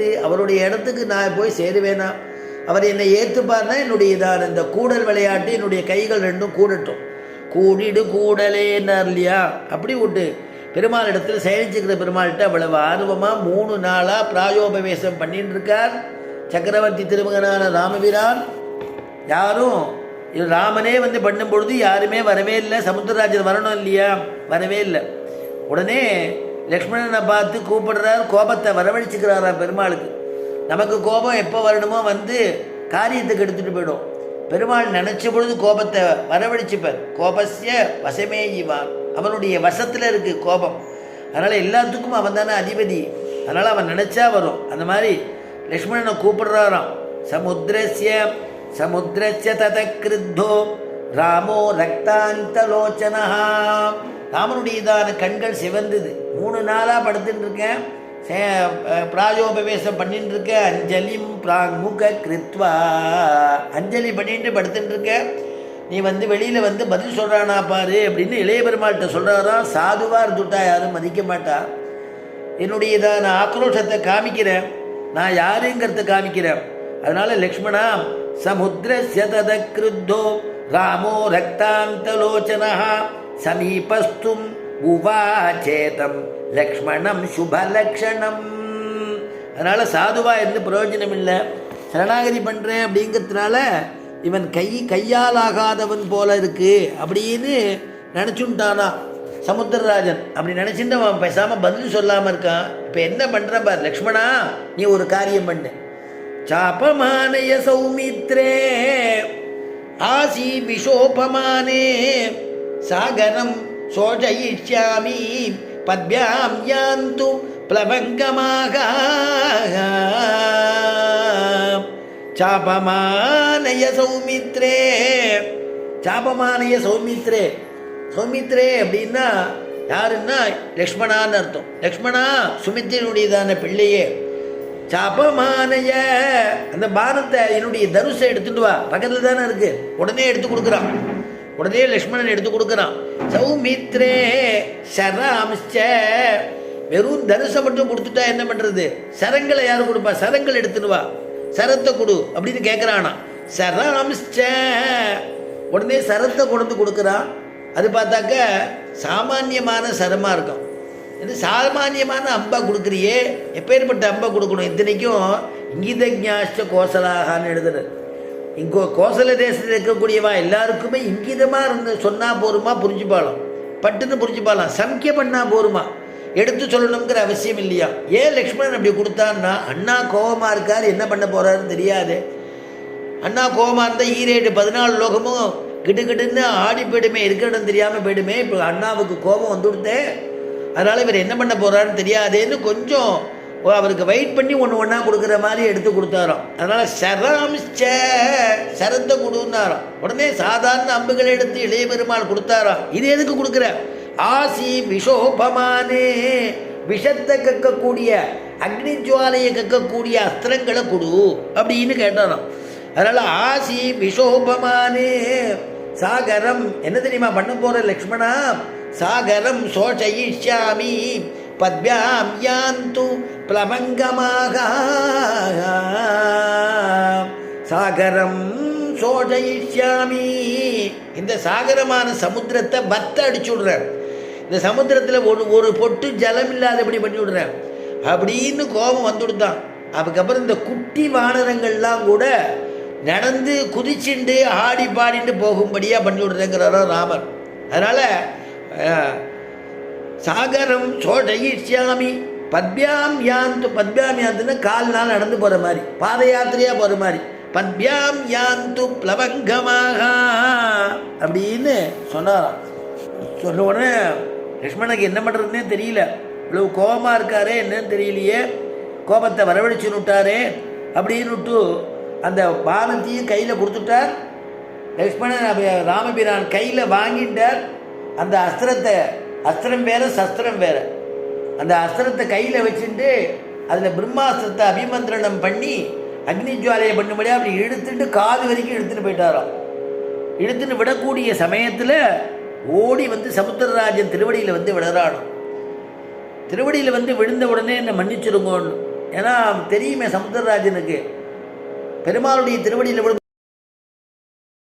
அவருடைய இடத்துக்கு நான் போய் சேருவேனா? அவர் என்னை ஏற்றுப்பார்னா என்னுடைய இதான. இந்த கூடல் விளையாட்டு என்னுடைய கைகள் ரெண்டும் கூடட்டும். கூடிடு கூடலேன்னார் இல்லையா அப்படி விட்டு பெருமாள் இடத்துல செயலிச்சுக்கிற பெருமாள்கிட்ட அவ்வளவு ஆர்வமாக மூணு நாளாக பிராயோபவேசம் பண்ணிட்டு இருக்கார் சக்கரவர்த்தி திருமகனான ராமபிரான் யாரும் இது ராமனே வந்து பண்ணும் பொழுது யாருமே வரவே இல்லை. சமுத்திரராஜர் வரணும் இல்லையா? வரவே இல்லை. உடனே லக்ஷ்மணனை பார்த்து கூப்பிடுறார் கோபத்தை வரவழைச்சிக்கிறாரா பெருமாளுக்கு. நமக்கு கோபம் எப்போ வரணுமோ வந்து காரியத்துக்கு எடுத்துகிட்டு போயிடும். பெருமாள் நினச்ச பொழுது கோபத்தை வரவழைச்சிப்பார். கோபஸ்ய வசமே இவான் அவனுடைய வசத்தில் இருக்குது கோபம். அதனால் எல்லாத்துக்கும் அவன் தானே அதிபதி. அதனால் அவன் நினச்சா வரும். அந்த மாதிரி லக்ஷ்மணனை கூப்பிடுறாராம். சமுத்திரஸ்ய சமுத்திரஸ்ய தத கிருத்தோ ராமோ ரக்தாந்தலோச்சனா ராமனுடையதான கண்கள் சிவந்தது. மூணு நாளாக படுத்துட்டு இருக்கேன் சே- பிராயோபவேசம் பண்ணிட்டு இருக்கேன் அஞ்சலியும் பிராங்முக கிருத்வா. அஞ்சலி பண்ணிட்டு படுத்துட்டு இருக்கேன் நீ வந்து வெளியில் வந்து பதில் சொல்கிறானா பாரு அப்படின்னு இளைய பெருமாள்கிட்ட சொல்கிறாராம் சாதுவாக இருந்துட்டா யாரும் மதிக்க மாட்டா. என்னுடையதான ஆக்ரோஷத்தை காமிக்கிறேன். நான் யாருங்கிறத காமிக்கிறேன். அதனால் லக்ஷ்மணா சமுத்திரஸ்ய தத கிருத்தோ ராமோ ரக்தாந்தலோச்சனா சமீபஸ்தும் உவாச்சேதம் லக்ஷ்மணம் சுபலக்ஷணம். அதனால் சாதுவா இருந்து பிரயோஜனம் இல்லை சரணாகதி பண்ணுறேன் அப்படிங்கிறதுனால இவன் கை கையால் ஆகாதவன் போல இருக்கு அப்படின்னு நினச்சுட்டானா. சமுத்திரராஜன் அப்படி நினச்சிட்டு அவன் பேசாமல் பதில் சொல்லாமல் இருக்கான். இப்போ என்ன பண்ணுற பார் லக்ஷ்மணா நீ ஒரு காரியம் பண்ணு. சாபமானய சௌமித்ரே ஆசி விஷோபமானே சாகரம் சோஜயிஷாமி பத்யாம் யாந்து பிளவங்கமாக சாபமானய சௌமித்ரே சாபமானய சௌமித்ரே சௌமித்ரே அப்படின்னா யாருன்னா லக்ஷ்மணான்னு அர்த்தம். லக்ஷ்மணா சுமித்தினுடையதான பிள்ளையே. சாபமானய அந்த பானத்தை என்னுடைய தனுஷை எடுத்துட்டு வா. பக்கத்தில் தானே இருக்கு. உடனே எடுத்து கொடுக்குறான். உடனே லக்ஷ்மணன் எடுத்து கொடுக்குறான். சௌமித்ரே சராம்ச்ச வெறும் தனுசை மட்டும் கொடுத்துட்டா என்ன பண்ணுறது சரங்களை யார் கொடுப்பா? சரங்கள் எடுத்துட்டு வா. சரத்தை கொடு அப்படின்னு கேட்குறானா சராம்ச்ச உடனே சரத்தை கொண்டு வந்து கொடுக்குறான். அது பார்த்தாக்க சாமானியமான சரமாக இருக்கும். இது சாமானியமான அம்பா கொடுக்குறியே. எப்பேற்பட்ட அம்பா கொடுக்கணும்? இத்தனைக்கும் இங்கிதஜாஷ்ட கோசலாகான்னு எழுதுறது இங்கோ கோசல தேசத்தில் இருக்கக்கூடியவா எல்லாருக்குமே இங்கிதமாக இருந்து சொன்னால் போருமா புரிஞ்சுப்பாலாம் பட்டுன்னு புரிஞ்சுப்பாலாம் சமிக்கை பண்ணால் போருமா? எடுத்து சொல்லணுங்கிற அவசியம் இல்லையா? ஏன் லக்ஷ்மணன் அப்படி கொடுத்தான்னா அண்ணா கோபமாக இருக்கார் என்ன பண்ண போகிறாருன்னு தெரியாது. அண்ணா கோபமாக இருந்தால் ஈரேடு பதினாலு லோகமும் கிட்டுக்கிட்டுன்னு ஆடி போயிடுமே இருக்கிற இடம் தெரியாமல் போயிடுமே. இப்போ அண்ணாவுக்கு கோபம் வந்துவிடுதே அதனால் இவர் என்ன பண்ண போகிறாருன்னு தெரியாதேன்னு கொஞ்சம் அவருக்கு வெயிட் பண்ணி ஒன்று ஒன்றா கொடுக்குற மாதிரி எடுத்து கொடுத்தாராம். அதனால் சராம்ச்ச சரத்தை கொடுன்னாராம். உடனே சாதாரண அம்புகளை எடுத்து இளைய பெருமாள் கொடுத்தாராம். இது எதுக்கு கொடுக்குற? ஆசி விஷோபமானே. விஷத்தை கக்கக்கூடிய அக்னி ஜுவாலையை கக்கக்கூடிய அஸ்திரங்களை கொடு அப்படின்னு கேட்டாராம். அதனால் ஆசி விஷோபமானே. சாகரம் என்ன தெரியுமா பண்ண போகிற லக்ஷ்மணா? சாகரம் சோஷயிஷ்யாமி பத்யாம் யாந்து. பிளவங்கமாக சாகரம் சோஷயிஷ்யாமி இந்த சாகரமான சமுத்திரத்தை பத்த அடிச்சு விடுறேன் இந்த சமுத்திரத்தில் ஒரு ஒரு பொட்டு ஜலம் இல்லாதபடி பண்ணி விடுறேன் அப்படின்னு கோபம் வந்து அதுக்கப்புறம் இந்த குட்டி வானரங்கள்லாம் கூட நடந்து குதிச்சுண்டு ஆடி பாடிட்டு போகும்படியாக பண்ணி விடுறேங்கிறாரோ ராமர். அதனால் சாகரம் சோழயிஷ்யாமி பத்யாம் யாந்து பத்யாம் யாந்துன்னு கால் நாள் நடந்து போகிற மாதிரி பாத யாத்திரையாக போகிற மாதிரி. பத்யாம் யாந்து பிளவங்கமாக அப்படின்னு சொன்னாராம். சொன்ன உடனே லக்ஷ்மணனுக்கு என்ன பண்ணுறதுனே தெரியல. இவ்வளவு கோபமாக இருக்காரே என்னன்னு தெரியலையே. கோபத்தை வரவழைச்சு விட்டாரே அப்படின்னு விட்டு அந்த பானத்தையும் கையில் கொடுத்துட்டார். லக்ஷ்மணன் அப்ப- ராமபிரான் கையில் வாங்கிட்டார். அந்த அஸ்திரத்தை அஸ்திரம் வேற சஸ்திரம் வேற. அந்த அஸ்திரத்தை கையில் வச்சுட்டு அதில் பிரம்மாஸ்திரத்தை அபிமந்திரணம் பண்ணி அக்னி ஜுவாலையை பண்ணும்படியாக அப்படி இழுத்துட்டு காது வரைக்கும் இழுத்துட்டு போயிட்டாராம். இழுத்துன்னு விடக்கூடிய சமயத்தில் ஓடி வந்து சமுத்திரராஜன் திருவடியில் வந்து விழுறானோ திருவடியில் வந்து விழுந்த உடனே என்னை மன்னிச்சிருங்கோன்னு. ஏன்னா தெரியுமே சமுத்திரராஜனுக்கு பெருமாளுடைய திருவடியில் விழுந்து